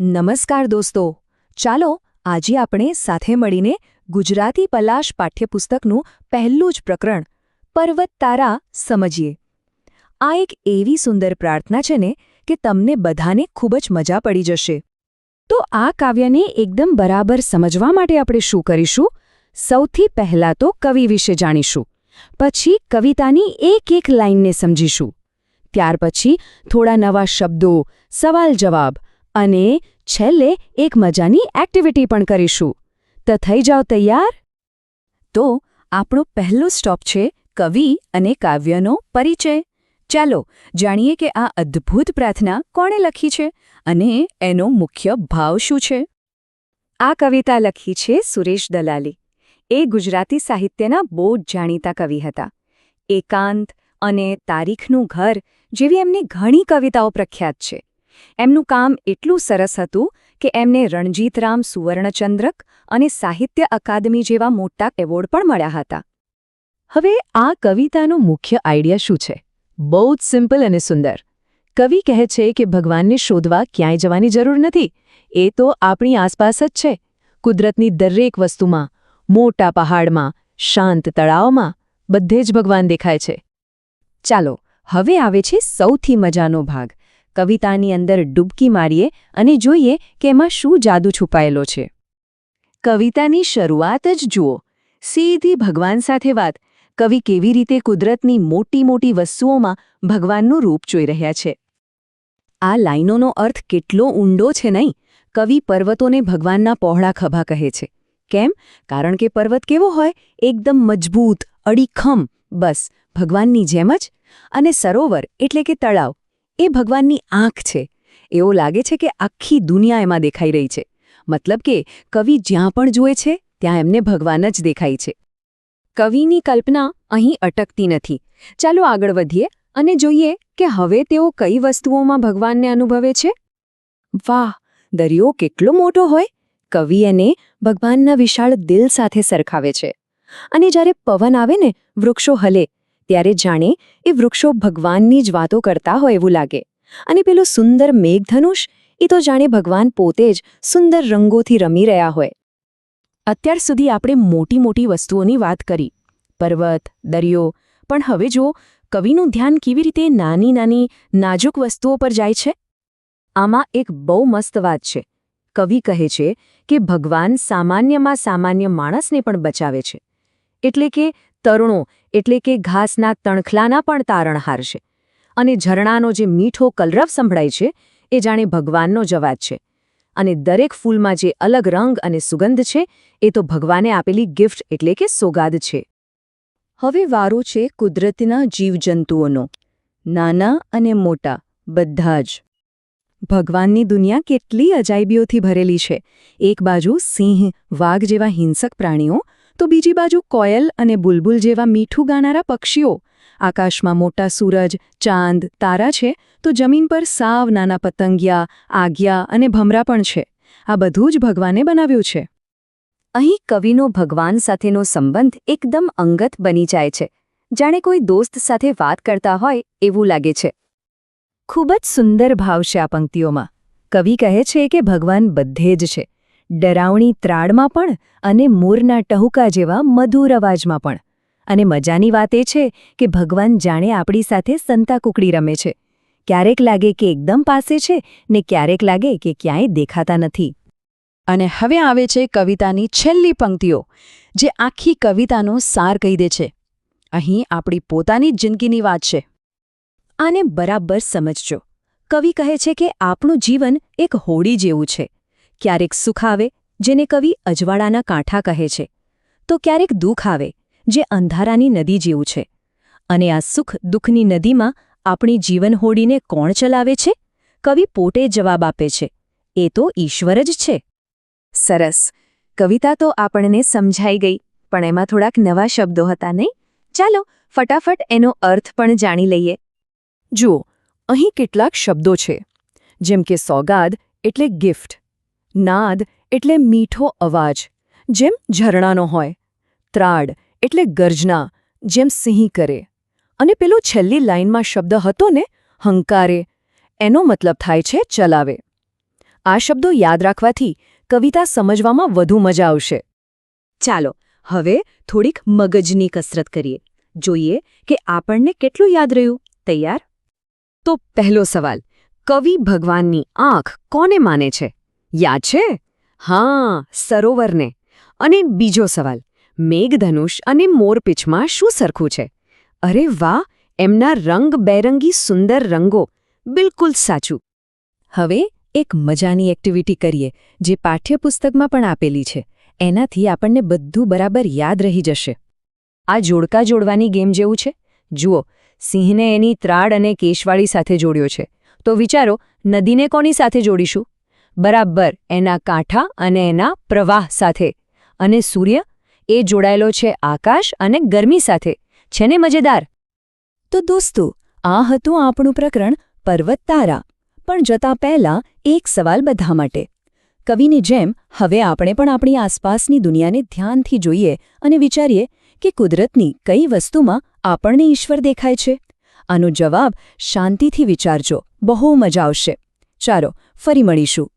નમસ્કાર દોસ્તો. ચાલો, આજે આપણે સાથે મળીને ગુજરાતી પલાશ પાઠ્યપુસ્તકનું પહેલું જ પ્રકરણ પર્વત તારા સમજીએ. આ એક એવી સુંદર પ્રાર્થના છે ને કે તમને બધાને ખૂબ જ મજા પડી જશે. તો આ કાવ્યને એકદમ બરાબર સમજવા માટે આપણે શું કરીશું? સૌથી પહેલાં તો કવિ વિશે જાણીશું. પછી કવિતાની એક એક લાઇનને સમજીશું. ત્યાર પછી થોડા નવા શબ્દો સવાલ જવાબ અને છેલ્લે એક મજાની એક્ટિવિટી પણ કરીશું. તો થઈ જાઓ તૈયાર? તો આપણો પહેલો સ્ટોપ છે કવિ અને કાવ્યનો પરિચય. ચાલો જાણીએ કે આ અદ્ભુત પ્રાર્થના કોણે લખી છે અને એનો મુખ્ય ભાવ શું છે? આ કવિતા લખી છે સુરેશ દલાલી. એ ગુજરાતી સાહિત્યના બહુ જ જાણીતા કવિ હતા. એકાંત અને તારીખનું ઘર જેવી એમની ઘણી કવિતાઓ પ્રખ્યાત છે. એમનું કામ એટલું સરસ હતું કે એમને રણજીતરામ સુવર્ણચંદ્રક અને સાહિત્ય અકાદમી જેવા મોટા એવોર્ડ પણ મળ્યા હતા. હવે આ કવિતાનો મુખ્ય આઈડિયા શું છે? બહુ જ સિમ્પલ અને સુંદર. કવિ કહે છે કે ભગવાનને શોધવા ક્યાંય જવાની જરૂર નથી. એ તો આપણી આસપાસ જ છે. કુદરતની દરેક વસ્તુમાં, મોટા પહાડમાં, શાંત તળાવમાં બધે જ ભગવાન દેખાય છે. ચાલો, હવે આવે છે સૌથી મજાનો ભાગ. કવિતાની અંદર ડૂબકી મારીએ અને જોઈએ કે એમાં શું જાદુ છુપાયેલો છે. કવિતાની શરૂઆત જ જુઓ. સીધી ભગવાન સાથે વાત. કવિ કેવી રીતે કુદરતની મોટી મોટી વસ્તુઓમાં ભગવાનનું રૂપ જોઈ રહ્યા છે. આ લાઈનોનો અર્થ કેટલો ઊંડો છે નહીં? કવિ પર્વતોને ભગવાનના પહોળા ખભા કહે છે. કેમ? કારણ કે પર્વત કેવો હોય? એકદમ મજબૂત, અડીખમ, બસ, ભગવાનની જેમ જ. અને સરોવર એટલે કે તળાવ. એ ભગવાનની આંખ છે. એવો લાગે છે કે આખી દુનિયા એમાં દેખાઈ રહી છે. મતલબ કે કવિ જ્યાં પણ જુએ છે, ત્યાં એમને ભગવાન જ દેખાય છે. કવિની કલ્પના અહીં અટકતી નથી. ચાલો આગળ વધીએ અને જોઈએ કે હવે તેઓ કઈ વસ્તુઓમાં ભગવાનને અનુભવે છે. વાહ, દરિયો કેટલો મોટો હોય! કવિ એને ભગવાનના વિશાળ દિલ સાથે સરખાવે છે. અને જ્યારે પવન આવે ને, વૃક્ષો હલે ત્યારે જાણે એ વૃક્ષો ભગવાનની જ વાતો કરતા હોય એવું લાગે. અને પેલું સુંદર મેઘધનુષ, એ તો જાણે ભગવાન પોતે જ સુંદર રંગોથી રમી રહ્યા હોય. અત્યાર સુધી આપણે મોટી મોટી વસ્તુઓની વાત કરી. પર્વત, દરિયો, પણ હવે જો કવિનું ધ્યાન કેવી રીતે નાની નાની નાજુક વસ્તુઓ પર જાય છે? આમાં એક બહુ મસ્ત વાત છે. કવિ કહે છે કે ભગવાન સામાન્યમાં સામાન્ય માણસને પણ બચાવે છે. એટલે કે તરુણો એટલે કે ઘાસના તણખલાના પણ તારણહાર છે અને ઝરણાનો જે મીઠો કલરવ સંભળાય છે, એ જાણે ભગવાનનો જવાજ છે. અને દરેક ફૂલમાં જે અલગ રંગ અને સુગંધ છે, એ તો ભગવાને આપેલી ગિફ્ટ એટલે કે સોગાદ છે. હવે વારો છે કુદરતના જીવજંતુઓનો. નાના અને મોટા, બધા જ. ભગવાનની દુનિયા કેટલી અજાયબીઓથી ભરેલી છે. એક બાજુ સિંહ, વાઘ જેવા હિંસક પ્રાણીઓ તો બીજી બાજુ કોયલ અને બુલબુલ જેવા મીઠું ગાનારા પક્ષીઓ. આકાશમાં મોટા સૂરજ, ચાંદ, તારા છે, તો જમીન પર સાવ નાના પતંગિયા, આગિયા અને ભમરા પણ છે. આ બધું જ ભગવાને બનાવ્યું છે. અહીં કવિનો ભગવાન સાથેનો સંબંધ એકદમ અંગત બની જાય છે. જાણે કોઈ દોસ્ત સાથે વાત કરતા હોય એવું લાગે છે. ખૂબ જ સુંદર ભાવ છે આ પંક્તિઓમાં. કવિ કહે છે કે ભગવાન બધે જ છે. ડરાવણી ત્રાડમાં પણ અને મોરના ટહુકા જેવા મધુર અવાજમાં પણ. અને મજાની વાત એ છે કે ભગવાન જાણે આપણી સાથે સંતા કુકડી રમે છે. ક્યારેક લાગે કે એકદમ પાસે છે ને ક્યારેક લાગે કે ક્યાંય દેખાતા નથી. અને હવે આવે છે કવિતાની છેલ્લી પંક્તિઓ, જે આખી કવિતાનો સાર કહી દે છે. અહીં આપણી પોતાની જિંદગીની વાત છે. આને બરાબર સમજજો. કવિ કહે છે કે આપણું જીવન એક હોડી જેવું છે. ક્યારેક સુખ આવે, જેને કવિ અજવાળાના કાંઠા કહે છે, તો ક્યારેક દુઃખ આવે, જે અંધારાની નદી જેવું છે. અને આ સુખ દુઃખની નદીમાં આપણી જીવન હોડીને કોણ ચલાવે છે? કવિ પોતે જવાબ આપે છે, એ તો ઈશ્વર જ છે. સરસ. કવિતા તો આપણને સમજાઈ ગઈ, પણ એમાં થોડાક નવા શબ્દો હતા નહીં? ચાલો, ફટાફટ એનો અર્થ પણ જાણી લઈએ. જુઓ, અહીં કેટલાક શબ્દો છે, જેમ કે સોગાદ એટલે ગિફ્ટ નાદ એટલે મીઠો અવાજ, જેમ ઝરણાનો હોય. ત્રાડ એટલે ગર્જના, જેમ સિંહ કરે. અને પેલો છેલ્લી લાઇનમાં શબ્દ હતો ને, હંકારે, એનો મતલબ થાય છે ચલાવે. આ શબ્દો યાદ રાખવાથી કવિતા સમજવામાં વધુ મજા આવશે. ચાલો, હવે થોડીક મગજની કસરત કરીએ. જોઈએ કે આપણને કેટલું યાદ રહ્યું. તૈયાર? તો પહેલો સવાલ, કવિ ભગવાનની આંખ કોને માને છે? યાદ છે? હા, સરોવરને. અને બીજો સવાલ, મેઘધનુષ અને મોરપીંછમાં શું સરખું છે? અરે વાહ, એમના રંગ બેરંગી સુંદર રંગો, બિલકુલ સાચું. હવે એક મજાની એક્ટિવિટી કરીએ, જે પાઠ્યપુસ્તકમાં પણ આપેલી છે. એનાથી આપણને બધું બરાબર યાદ રહી જશે. આ જોડકા જોડવાની ગેમ જેવું છે? જુઓ, સિંહને એની ત્રાડ અને કેશવાળી સાથે જોડ્યો છે. તો વિચારો, નદીને કોની સાથે જોડીશું? બરાબર એના કાંઠા અને એના પ્રવાહ સાથે. અને સૂર્ય એ જોડાયેલો છે આકાશ અને ગરમી સાથે. છે ને મજેદાર? તો દોસ્તો, આ હતું આપણું પ્રકરણ પર્વત તારા પણ જતા પહેલાં એક સવાલ બધા માટે. કવિની જેમ, હવે આપણે પણ આપણી આસપાસની દુનિયાને ધ્યાનથી જોઈએ અને વિચારીએ કે કુદરતની કઈ વસ્તુમાં આપણને ઈશ્વર દેખાય છે. આનો જવાબ શાંતિથી વિચારજો. બહુ મજા આવશે. ચાલો, ફરી મળીશું.